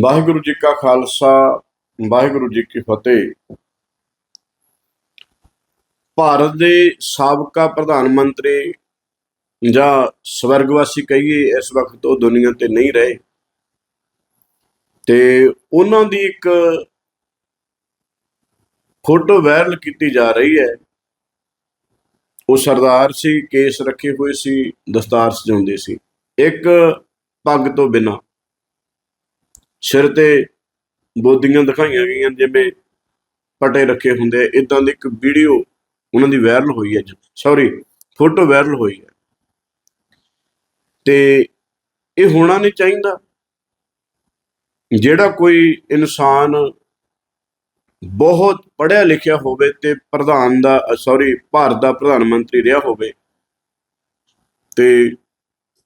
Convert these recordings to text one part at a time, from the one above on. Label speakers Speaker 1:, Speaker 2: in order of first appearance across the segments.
Speaker 1: ਵਾਹਿਗੁਰੂ ਜੀ ਕਾ ਖਾਲਸਾ, ਵਾਹਿਗੁਰੂ ਜੀ ਕੀ ਫਤਿਹ। ਭਾਰਤ ਦੇ ਸਾਬਕਾ ਪ੍ਰਧਾਨ ਮੰਤਰੀ ਜਾਂ ਸਵਰਗਵਾਸੀ ਕਹੀਏ, ਇਸ ਵਕਤ ਉਹ ਦੁਨੀਆ ਤੇ ਨਹੀਂ ਰਹੇ। ਤੇ ਉਹਨਾਂ ਦੀ ਇੱਕ ਫੋਟੋ ਵਾਇਰਲ ਕੀਤੀ ਜਾ ਰਹੀ ਹੈ। ਉਹ ਸਰਦਾਰ ਸੀ, ਕੇਸ ਰੱਖੇ ਹੋਏ ਸੀ, ਦਸਤਾਰ ਸਜਾਉਂਦੇ ਸੀ। ਇੱਕ ਪੱਗ ਤੋਂ ਬਿਨਾਂ। ਸਿਰ ਤੇ ਬੋਦੀਆਂ ਦਿਖਾਈਆਂ ਗਈਆਂ ਜਿਵੇਂ ਪਟੇ ਰੱਖੇ ਹੁੰਦੇ ਇਦਾਂ ਦੀ ਇੱਕ ਵੀਡੀਓ ਉਹਨਾਂ ਦੀ ਵਾਇਰਲ ਹੋਈ ਹੈ ਸੌਰੀ ਫੋਟੋ ਵਾਇਰਲ ਹੋਈ ਹੈ ਤੇ ਇਹ ਹੋਣਾ ਨਹੀਂ ਚਾਹੀਦਾ। ਜਿਹੜਾ ਕੋਈ ਇਨਸਾਨ ਬਹੁਤ ਪੜ੍ਹਿਆ ਲਿਖਿਆ ਹੋਵੇ ਤੇ ਪ੍ਰਧਾਨ ਦਾ ਸੌਰੀ ਭਾਰਤ ਦਾ ਪ੍ਰਧਾਨ ਮੰਤਰੀ ਰਿਹਾ ਹੋਵੇ ਤੇ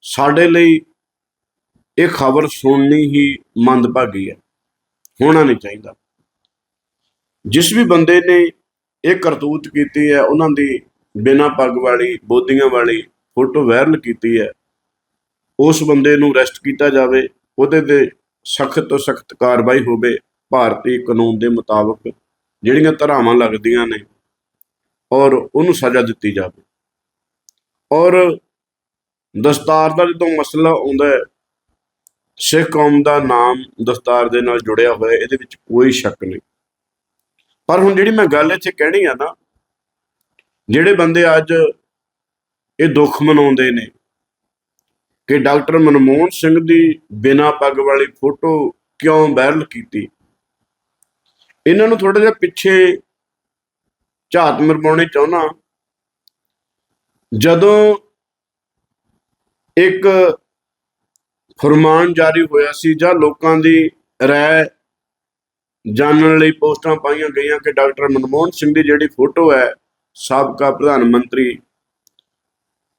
Speaker 1: ਸਾਡੇ ਲਈ ਇਹ ਖਬਰ ਸੁਣਨੀ ਹੀ ਮੰਦਭਾਗੀ ਹੈ। ਹੋਣਾ ਨਹੀਂ ਚਾਹੀਦਾ। ਜਿਸ ਵੀ ਬੰਦੇ ਨੇ ਇਹ ਕਰਤੂਤ ਕੀਤੀ ਹੈ, ਉਹਨਾਂ ਦੀ ਬਿਨਾਂ ਪੱਗ ਵਾਲੀ ਬੋਧੀਆਂ ਵਾਲੀ ਫੋਟੋ ਵਾਇਰਲ ਕੀਤੀ ਹੈ, ਉਸ ਬੰਦੇ ਨੂੰ ਅਰੈਸਟ ਕੀਤਾ ਜਾਵੇ, ਉਹਦੇ ਤੇ ਸਖਤ ਤੋਂ ਸਖਤ ਕਾਰਵਾਈ ਹੋਵੇ, ਭਾਰਤੀ ਕਾਨੂੰਨ ਦੇ ਮੁਤਾਬਕ ਜਿਹੜੀਆਂ ਧਾਰਾਵਾਂ ਲੱਗਦੀਆਂ ਨੇ, ਔਰ ਉਹਨੂੰ ਸਜ਼ਾ ਦਿੱਤੀ ਜਾਵੇ। ਔਰ ਦਸਤਾਰ ਦਾ ਜਦੋਂ ਮਸਲਾ ਆਉਂਦਾ ਹੈ ਸਿੱਖ ਕੌਮ ਦਾ ਨਾਮ ਦਸਤਾਰ ਦੇ ਨਾਲ ਜੁੜਿਆ ਹੋਇਆ, ਇਹਦੇ ਵਿੱਚ ਕੋਈ ਸ਼ੱਕ ਨਹੀਂ। ਪਰ ਹੁਣ ਜਿਹੜੀ ਮੈਂ ਗੱਲ ਇੱਥੇ ਕਹਿਣੀ ਆ ਨਾ, ਜਿਹੜੇ ਬੰਦੇ ਅੱਜ ਇਹ ਦੁੱਖ ਮਨਾਉਂਦੇ ਨੇ ਕਿ ਡਾਕਟਰ ਮਨਮੋਹਨ ਸਿੰਘ ਦੀ ਬਿਨਾਂ ਪੱਗ ਵਾਲੀ ਫੋਟੋ ਕਿਉਂ ਵਾਇਰਲ ਕੀਤੀ, ਇਹਨਾਂ ਨੂੰ ਥੋੜਾ ਜਿਹਾ ਪਿੱਛੇ ਝਾਤ ਮਰਵਾਉਣੀ ਚਾਹੁੰਦਾ। ਜਦੋਂ ਇੱਕ ਫਰਮਾਨ ਜਾਰੀ ਹੋਇਆ ਸੀ, ਜਾਂ ਲੋਕਾਂ ਦੀ ਰਾਏ ਜਾਣਨ ਲਈ ਪੋਸਟਾਂ ਪਾਈਆਂ ਗਈਆਂ ਕਿ ਡਾਕਟਰ ਮਨਮੋਹਨ ਸਿੰਘ ਦੀ ਜਿਹੜੀ ਫੋਟੋ ਹੈ, ਸਾਬਕਾ ਪ੍ਰਧਾਨ ਮੰਤਰੀ,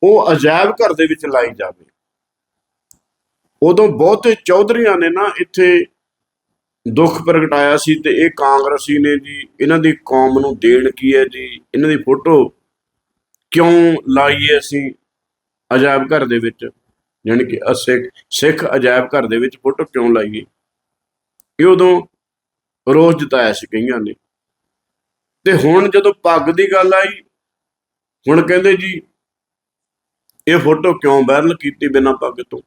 Speaker 1: ਉਹ ਅਜਾਇਬ ਘਰ ਦੇ ਵਿੱਚ ਲਾਈ ਜਾਵੇ। ਉਦੋਂ ਬਹੁਤੇ ਚੌਧਰੀਆਂ ਨੇ ਨਾ ਇੱਥੇ ਦੁੱਖ ਪ੍ਰਗਟਾਇਆ ਸੀ ਤੇ ਇਹ ਕਾਂਗਰਸੀ ਨੇ ਜੀ, ਇਹਨਾਂ ਦੀ ਕੌਮ ਨੂੰ ਦੇਣ ਕੀ ਹੈ ਜੀ, ਇਹਨਾਂ ਦੀ ਫੋਟੋ ਕਿਉਂ ਲਾਈਏ ਅਸੀਂ ਅਜਾਇਬ ਘਰ ਦੇ ਵਿੱਚ? ਯਾਨੀ ਕਿ ਅਸਿੱਖ ਸਿੱਖ ਅਜਾਇਬ ਘਰ ਦੇ ਵਿੱਚ ਫੋਟੋ ਕਿਉਂ ਲਾਈਏ ਇਹ ਉਦੋਂ ਰੋਜ਼ ਜਤਾਇਆ ਸੀ ਕਈਆਂ ਨੇ। ਤੇ ਹੁਣ ਜਦੋਂ ਪੱਗ ਦੀ ਗੱਲ ਆਈ, ਹੁਣ ਕਹਿੰਦੇ ਜੀ, ਇਹ ਫੋਟੋ ਕਿਉਂ ਵਾਇਰਲ ਕੀਤੀ ਬਿਨਾਂ ਪੱਗ ਤੋਂ?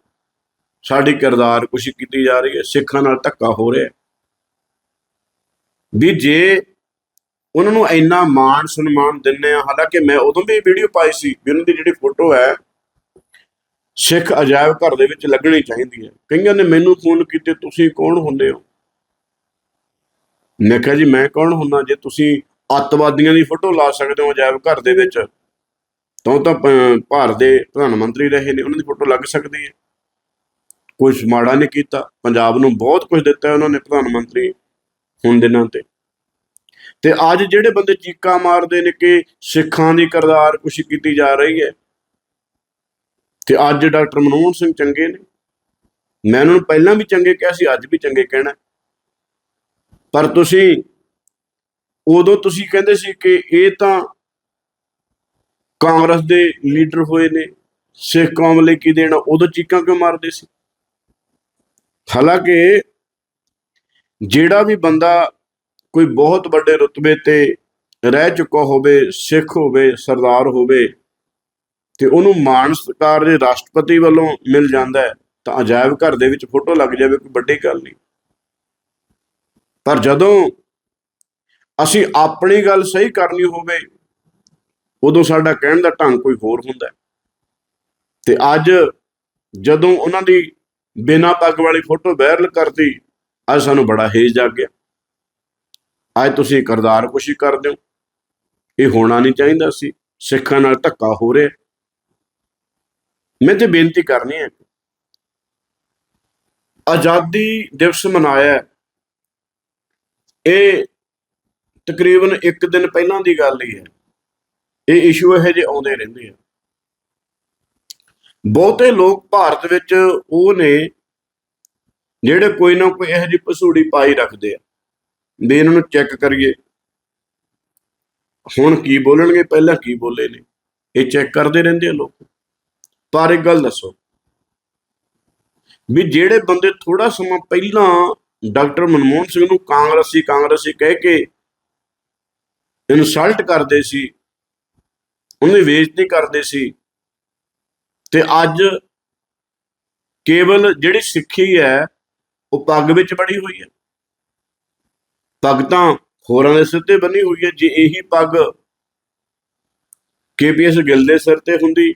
Speaker 1: ਸਾਡੀ ਕਿਰਦਾਰ ਕੁਸ਼ੀ ਕੀਤੀ ਜਾ ਰਹੀ ਹੈ, ਸਿੱਖਾਂ ਨਾਲ ਧੱਕਾ ਹੋ ਰਿਹਾ ਵੀ ਜੇ ਉਹਨਾਂ ਨੂੰ ਇੰਨਾ ਮਾਣ ਸਨਮਾਨ ਦਿੰਨੇ ਆ ਹਾਲਾਂਕਿ ਮੈਂ ਉਦੋਂ ਵੀ ਵੀਡੀਓ ਪਾਈ ਸੀ ਵੀ ਉਹਨਾਂ ਦੀ ਜਿਹੜੀ ਫੋਟੋ ਹੈ ਸਿੱਖ ਅਜਾਇਬ ਘਰ ਦੇ ਵਿੱਚ ਲੱਗਣੀ ਚਾਹੀਦੀ ਹੈ। ਕਈਆਂ ਨੇ ਮੈਨੂੰ ਫੋਨ ਕੀਤੇ, ਤੁਸੀਂ ਕੌਣ ਹੁੰਦੇ ਹੋ? ਮੈਂ ਕਿਹਾ ਜੀ, ਮੈਂ ਕੌਣ ਹੁੰਨਾ ਜੇ ਤੁਸੀਂ ਅੱਤਵਾਦੀਆਂ ਦੀ ਫੋਟੋ ਲਾ ਸਕਦੇ ਹੋ ਅਜਾਇਬ ਘਰ ਦੇ ਵਿੱਚ, ਤਾਂ ਉਹ ਤਾਂ ਭਾਰਤ ਦੇ ਪ੍ਰਧਾਨ ਮੰਤਰੀ ਰਹੇ ਨੇ, ਉਹਨਾਂ ਦੀ ਫੋਟੋ ਲੱਗ ਸਕਦੀ ਹੈ। ਕੁਝ ਮਾੜਾ ਨਹੀਂ ਕੀਤਾ। ਪੰਜਾਬ ਨੂੰ ਬਹੁਤ ਕੁਝ ਦਿੱਤਾ ਉਹਨਾਂ ਨੇ ਪ੍ਰਧਾਨ ਮੰਤਰੀ ਹੁਣ ਦਿਨਾਂ ਤੇ ਤੇ ਅੱਜ ਜਿਹੜੇ ਬੰਦੇ ਚੀਕਾਂ ਮਾਰਦੇ ਨੇ ਕਿ ਸਿੱਖਾਂ ਦੀ ਕਰਦਾਰ ਕੁਛ ਕੀਤੀ ਜਾ ਰਹੀ ਹੈ ਤੇ ਅੱਜ ਡਾਕਟਰ ਮਨਮੋਹਨ ਸਿੰਘ ਚੰਗੇ ਨੇ। ਮੈਂ ਉਹਨਾਂ ਨੂੰ ਪਹਿਲਾਂ ਵੀ ਚੰਗੇ ਕਿਹਾ ਸੀ, ਅੱਜ ਵੀ ਚੰਗੇ ਕਹਿਣਾ। ਪਰ ਤੁਸੀਂ, ਉਦੋਂ ਤੁਸੀਂ ਕਹਿੰਦੇ ਸੀ ਕਿ ਇਹ ਤਾਂ ਕਾਂਗਰਸ ਦੇ ਲੀਡਰ ਹੋਏ ਨੇ, ਸਿੱਖ ਕੌਮ ਲਈ ਕੀ ਦੇਣਾ, ਉਦੋਂ ਚੀਕਾਂ ਕਿਉਂ ਮਾਰਦੇ ਸੀ? ਹਾਲਾਂਕਿ ਜਿਹੜਾ ਵੀ ਬੰਦਾ ਕੋਈ ਬਹੁਤ ਵੱਡੇ ਰੁਤਬੇ ਤੇ ਰਹਿ ਚੁੱਕਾ ਹੋਵੇ, ਸਿੱਖ ਹੋਵੇ, ਸਰਦਾਰ ਹੋਵੇ ਤੇ ਉਹਨੂੰ ਮਾਣ ਸਤਿਕਾਰ ਜੇ ਰਾਸ਼ਟਰਪਤੀ ਵੱਲੋਂ ਮਿਲ ਜਾਂਦਾ ਹੈ, ਤਾਂ ਅਜਾਇਬ ਘਰ ਦੇ ਵਿੱਚ ਫੋਟੋ ਲੱਗ ਜਾਵੇ, ਕੋਈ ਵੱਡੀ ਗੱਲ ਨਹੀਂ। ਪਰ ਜਦੋਂ ਅਸੀਂ ਆਪਣੀ ਗੱਲ ਸਹੀ ਕਰਨੀ ਹੋਵੇ, ਉਦੋਂ ਸਾਡਾ ਕਹਿਣ ਦਾ ਢੰਗ ਕੋਈ ਹੋਰ ਹੁੰਦਾ ਤੇ ਅੱਜ ਜਦੋਂ ਉਹਨਾਂ ਦੀ ਬਿਨਾਂ ਪੱਗ ਵਾਲੀ ਫੋਟੋ ਵਾਇਰਲ ਕਰਤੀ, ਅੱਜ ਸਾਨੂੰ ਬੜਾ ਹੇਜ ਜਾਗ ਗਿਆ। ਅੱਜ ਤੁਸੀਂ ਕਰਦਾਰ ਕੁਸ਼ੀ ਕਰਦੇ ਹੋ, ਇਹ ਹੋਣਾ ਨਹੀਂ ਚਾਹੀਦਾ ਸੀ, ਸਿੱਖਾਂ ਨਾਲ ਧੱਕਾ ਹੋ ਰਿਹਾ। ਮੈਂ ਤੇ ਬੇਨਤੀ ਕਰਨੀ ਹੈ। ਆਜ਼ਾਦੀ ਦਿਵਸ ਮਨਾਇਆ ਇਹ ਤਕਰੀਬਨ ਇੱਕ ਦਿਨ ਪਹਿਲਾਂ ਦੀ ਗੱਲ ਹੀ ਹੈ। ਇਹ ਇਸ਼ੂ ਇਹੋ ਜਿਹੇ ਆਉਂਦੇ ਰਹਿੰਦੇ ਆ। ਬਹੁਤੇ ਲੋਕ ਭਾਰਤ ਵਿੱਚ ਉਹ ਨੇ ਜਿਹੜੇ ਕੋਈ ਨਾ ਕੋਈ ਇਹੋ ਜਿਹੀ ਪਸੂੜੀ ਪਾਈ ਰੱਖਦੇ ਆ। ਵੀ ਇਹਨਾਂ ਨੂੰ ਚੈੱਕ ਕਰੀਏ। ਹੁਣ ਕੀ ਬੋਲਣਗੇ, ਪਹਿਲਾਂ ਕੀ ਬੋਲੇ ਨੇ? ਇਹ ਚੈੱਕ ਕਰਦੇ ਰਹਿੰਦੇ ਆ ਲੋਕ। ਪਰ ਇੱਕ ਗੱਲ ਦੱਸੋ। ਵੀ ਜਿਹੜੇ ਬੰਦੇ ਥੋੜਾ ਸਮਾਂ ਪਹਿਲਾਂ ਡਾਕਟਰ ਮਨਮੋਹਨ ਸਿੰਘ ਨੂੰ ਕਾਂਗਰਸੀ ਕਾਂਗਰਸੀ ਕਹਿ ਕੇ ਇਨਸਲਟ ਕਰਦੇ ਸੀ ਉਹਦੀ ਬੇਇੱਜ਼ਤੀ ਕਰਦੇ ਸੀ, ਤੇ ਅੱਜ ਕੇਵਲ ਜਿਹੜੀ ਸਿੱਖੀ ਹੈ, ਉਹ ਪੱਗ ਵਿੱਚ ਬਣੀ ਹੋਈ ਹੈ। ਪੱਗ ਤਾਂ ਹੋਰਾਂ ਦੇ ਸਿਰ ਤੇ ਬੰਨੀ ਹੋਈ ਹੈ, ਜੇ ਇਹੀ ਪੱਗ ਕੇਪੀਐਸ ਗਿੱਲ ਦੇ ਸਿਰ ਤੇ ਹੁੰਦੀ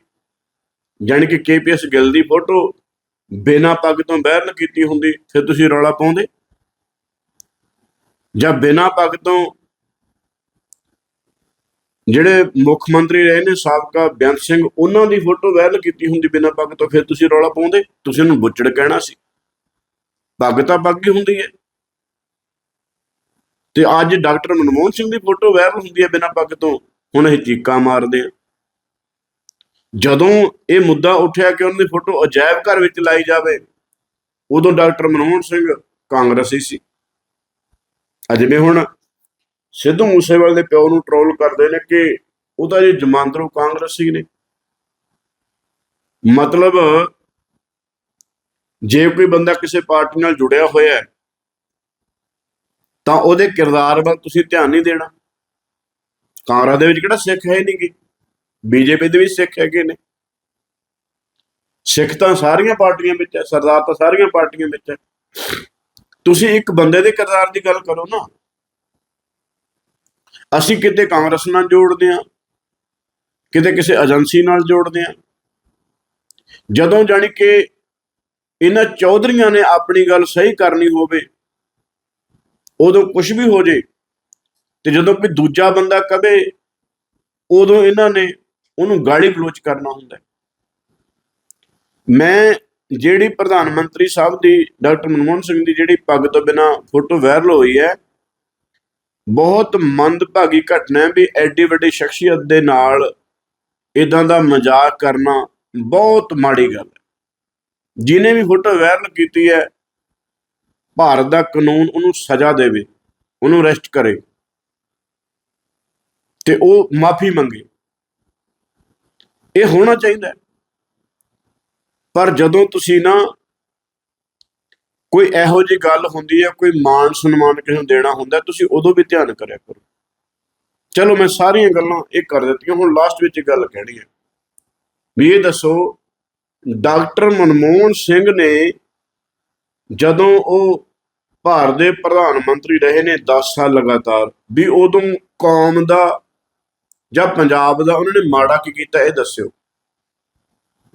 Speaker 1: ਜਾਣੀ ਕਿ ਕੇਪੀਐਸ ਗਿੱਲ ਦੀ ਫੋਟੋ ਬਿਨਾਂ ਪੱਗ ਤੋਂ ਵਾਇਰਲ ਕੀਤੀ ਹੁੰਦੀ, ਫਿਰ ਤੁਸੀਂ ਰੌਲਾ ਪਾਉਂਦੇ? ਜਾਂ ਬਿਨਾਂ ਪੱਗ ਤੋਂ ਜਿਹੜੇ ਮੁੱਖ ਮੰਤਰੀ ਰਹੇ ਨੇ, ਸਾਬਕਾ ਬੇਅੰਤ ਸਿੰਘ, ਉਹਨਾਂ ਦੀ ਫੋਟੋ ਵਾਇਰਲ ਕੀਤੀ ਹੁੰਦੀ ਬਿਨਾਂ ਪੱਗ ਤੋਂ, ਫਿਰ ਤੁਸੀਂ ਰੌਲਾ ਪਾਉਂਦੇ? ਤੁਸੀਂ ਉਹਨੂੰ ਬੁੱਚੜ ਕਹਿਣਾ ਸੀ। ਪੱਗ ਤਾਂ ਪੱਗ ਹੀ ਹੁੰਦੀ ਹੈ। ਤੇ ਅੱਜ ਡਾਕਟਰ ਮਨਮੋਹਨ ਸਿੰਘ ਦੀ ਫੋਟੋ ਵਾਇਰਲ ਹੁੰਦੀ ਹੈ ਬਿਨਾਂ ਪੱਗ ਤੋਂ। ਹੁਣ ਇਹ ਚੀਕਾਂ ਮਾਰਦੇ ਆ। ਜਦੋਂ ਇਹ ਮੁੱਦਾ ਉੱਠਿਆ ਕਿ ਉਹਨਾਂ ਦੀ ਫੋਟੋ ਅਜਾਇਬ ਘਰ ਵਿੱਚ ਲਾਈ ਜਾਵੇ, ਉਦੋਂ ਡਾਕਟਰ ਮਨਮੋਹਨ ਸਿੰਘ ਕਾਂਗਰਸੀ ਸੀ। ਅਜਿਵੇਂ ਹੁਣ ਸਿੱਧੂ ਮੂਸੇਵਾਲੇ ਦੇ ਪਿਓ ਨੂੰ ਟਰੋਲ ਕਰਦੇ ਨੇ ਕਿ ਉਹਦਾ ਤਾਂ ਜੀ ਜਮਾਂਦਰੂ ਕਾਂਗਰਸੀ ਨੇ। ਮਤਲਬ ਜੇ ਕੋਈ ਬੰਦਾ ਕਿਸੇ ਪਾਰਟੀ ਨਾਲ ਜੁੜਿਆ ਹੋਇਆ ਹੈ, ਤਾਂ ਉਹਦੇ ਕਿਰਦਾਰ ਵੱਲ ਤੁਸੀਂ ਧਿਆਨ ਨਹੀਂ ਦੇਣਾ। ਕਾਂਗਰਸ ਦੇ ਵਿੱਚ ਕਿਹੜਾ ਸਿੱਖ ਹੈ ਨਹੀਂ ਨਹੀਂਗੇ ਬੀਜੇਪੀ ਦੇ ਵੀ ਸਿੱਖ ਹੈਗੇ ਨੇ। ਸਿੱਖ ਤਾਂ ਸਾਰੀਆਂ ਪਾਰਟੀਆਂ ਵਿੱਚ ਹੈ, ਸਰਦਾਰ ਤਾਂ ਸਾਰੀਆਂ ਪਾਰਟੀਆਂ ਵਿੱਚ ਹੈ। ਤੁਸੀਂ ਇੱਕ ਬੰਦੇ ਦੇ ਕਿਰਦਾਰ ਦੀ ਗੱਲ ਕਰੋ ਨਾ। ਅਸੀਂ ਕਿਤੇ ਕਾਂਗਰਸ ਨਾਲ ਜੋੜਦੇ ਆ ਕਿਤੇ ਕਿਸੇ ਏਜੰਸੀ ਨਾਲ ਜੋੜਦੇ ਆ ਜਦੋਂ ਜਾਣੀ ਕਿ ਇਹਨਾਂ ਚੌਧਰੀਆਂ ਨੇ ਆਪਣੀ ਗੱਲ ਸਹੀ ਕਰਨੀ ਹੋਵੇ, ਉਦੋਂ ਕੁਝ ਵੀ ਹੋ ਜੇ, ਤੇ ਜਦੋਂ ਕੋਈ ਦੂਜਾ ਬੰਦਾ ਕਵੇ, ਉਦੋਂ ਇਹਨਾਂ ਨੇ ਉਹਨੂੰ ਗਾਲੀ ਗਲੋਚ ਕਰਨਾ ਹੁੰਦਾ ਮੈਂ ਜਿਹੜੀ ਪ੍ਰਧਾਨ ਮੰਤਰੀ ਸਾਹਿਬ ਦੀ, ਡਾਕਟਰ ਮਨਮੋਹਨ ਸਿੰਘ ਦੀ ਜਿਹੜੀ ਪੱਗ ਤੋਂ ਬਿਨਾ ਫੋਟੋ ਵਾਇਰਲ ਹੋਈ ਹੈ, ਬਹੁਤ ਮੰਦਭਾਗੀ ਘਟਨਾ ਹੈ ਵੀ ਐਡੀ ਵੱਡੀ ਸ਼ਖਸੀਅਤ ਦੇ ਨਾਲ ਇਦਾਂ ਦਾ ਮਜ਼ਾਕ ਕਰਨਾ ਬਹੁਤ ਮਾੜੀ ਗੱਲ ਹੈ। ਜਿਨੇ ਵੀ ਫੋਟੋ ਵਾਇਰਲ ਕੀਤੀ ਹੈ, ਭਾਰਤ ਦਾ ਕਾਨੂੰਨ ਉਹਨੂੰ ਸਜ਼ਾ ਦੇਵੇ, ਉਹਨੂੰ ਅਰੈਸਟ ਕਰੇ ਤੇ ਉਹ ਮਾਫੀ ਮੰਗੇ। ਇਹ ਹੋਣਾ ਚਾਹੀਦਾ ਪਰ ਜਦੋਂ ਤੁਸੀਂ ਨਾ ਕੋਈ ਇਹੋ ਜਿਹੀ ਗੱਲ ਹੁੰਦੀ ਹੈ, ਕੋਈ ਮਾਣ ਸਨਮਾਨ ਕਿਸੇ ਨੂੰ ਦੇਣਾ ਹੁੰਦਾ ਤੁਸੀਂ ਉਦੋਂ ਵੀ ਧਿਆਨ ਕਰਿਆ ਕਰੋ। ਚਲੋ ਮੈਂ ਸਾਰੀਆਂ ਗੱਲਾਂ ਇਹ ਕਰ ਦਿੱਤੀਆਂ, ਹੁਣ ਲਾਸਟ ਵਿੱਚ ਗੱਲ ਕਹਿਣੀ ਹੈ। ਵੀ ਇਹ ਦੱਸੋ, ਡਾਕਟਰ ਮਨਮੋਹਨ ਸਿੰਘ ਨੇ ਜਦੋਂ ਉਹ ਭਾਰਤ ਦੇ ਪ੍ਰਧਾਨ ਮੰਤਰੀ ਰਹੇ ਨੇ 10 ਸਾਲ ਲਗਾਤਾਰ, ਵੀ ਉਦੋਂ ਕੌਮ ਦਾ ਜਾਂ ਪੰਜਾਬ ਦਾ ਉਹਨਾਂ ਨੇ ਮਾੜਾ ਕੀ ਕੀਤਾ ਇਹ ਦੱਸਿਓ।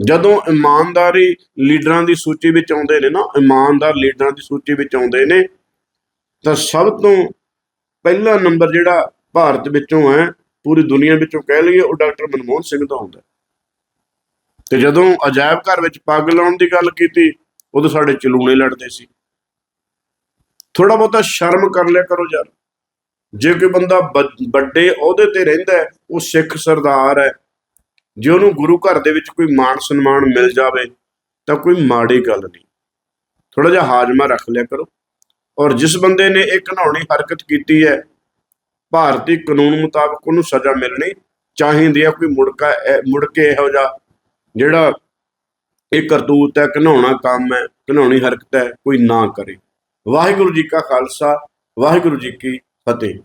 Speaker 1: ਜਦੋਂ ਇਮਾਨਦਾਰੀ ਲੀਡਰਾਂ ਦੀ ਸੂਚੀ ਵਿੱਚ ਆਉਂਦੇ ਨੇ ਨਾ, ਇਮਾਨਦਾਰ ਲੀਡਰਾਂ ਦੀ ਸੂਚੀ ਵਿੱਚ ਆਉਂਦੇ ਨੇ, ਤਾਂ ਸਭ ਤੋਂ ਪਹਿਲਾ ਨੰਬਰ ਜਿਹੜਾ ਭਾਰਤ ਵਿੱਚੋਂ ਹੈ, ਪੂਰੀ ਦੁਨੀਆ ਵਿੱਚੋਂ ਕਹਿ ਲਈਏ, ਉਹ ਡਾਕਟਰ ਮਨਮੋਹਨ ਸਿੰਘ ਦਾ ਹੁੰਦਾ। ਤੇ ਜਦੋਂ ਅਜਾਇਬ ਘਰ ਵਿੱਚ ਪੱਗ ਲਾਉਣ ਦੀ ਗੱਲ ਕੀਤੀ, ਉਦੋਂ ਸਾਡੇ ਚਲੂਣੇ ਲੜਦੇ ਸੀ। ਥੋੜਾ ਬਹੁਤਾ ਸ਼ਰਮ ਕਰ ਲਿਆ ਕਰੋ ਯਾਰ। ਜੇ ਕੋਈ ਬੰਦਾ ਬ- ਵੱਡੇ ਅਹੁਦੇ ਤੇ ਰਹਿੰਦਾ ਹੈ, ਉਹ ਸਿੱਖ ਸਰਦਾਰ ਹੈ। ਜੇ ਉਹਨੂੰ ਗੁਰੂ ਘਰ ਦੇ ਵਿੱਚ ਕੋਈ ਮਾਣ ਸਨਮਾਨ ਮਿਲ ਜਾਵੇ ਤਾਂ ਕੋਈ ਮਾੜੀ ਗੱਲ ਨਹੀਂ। ਥੋੜਾ ਜਿਹਾ ਹਾਜ਼ਮਾ ਰੱਖ ਲਿਆ ਕਰੋ। ਔਰ ਜਿਸ ਬੰਦੇ ਨੇ ਇਹ ਘਿਨਾਉਣੀ ਹਰਕਤ ਕੀਤੀ ਹੈ ਭਾਰਤੀ ਕਾਨੂੰਨ ਮੁਤਾਬਕ ਉਹਨੂੰ ਸਜ਼ਾ ਮਿਲਣੀ ਚਾਹੀਦੀ ਹੈ। ਕੋਈ ਮੁੜਕਾ ਇਹ- ਮੁੜ ਕੇ ਇਹੋ ਜਿਹਾ ਜਿਹੜਾ ਇਹ ਕਰਤੂਤ ਹੈ ਘਿਨਾਉਣਾ ਕੰਮ ਹੈ ਘਿਨਾਉਣੀ ਹਰਕਤ ਹੈ ਕੋਈ ਨਾ ਕਰੇ। ਵਾਹਿਗੁਰੂ ਜੀ ਕਾ ਖਾਲਸਾ ਵਾਹਿਗੁਰੂ ਜੀ ਕੀ ਫਤਿਹ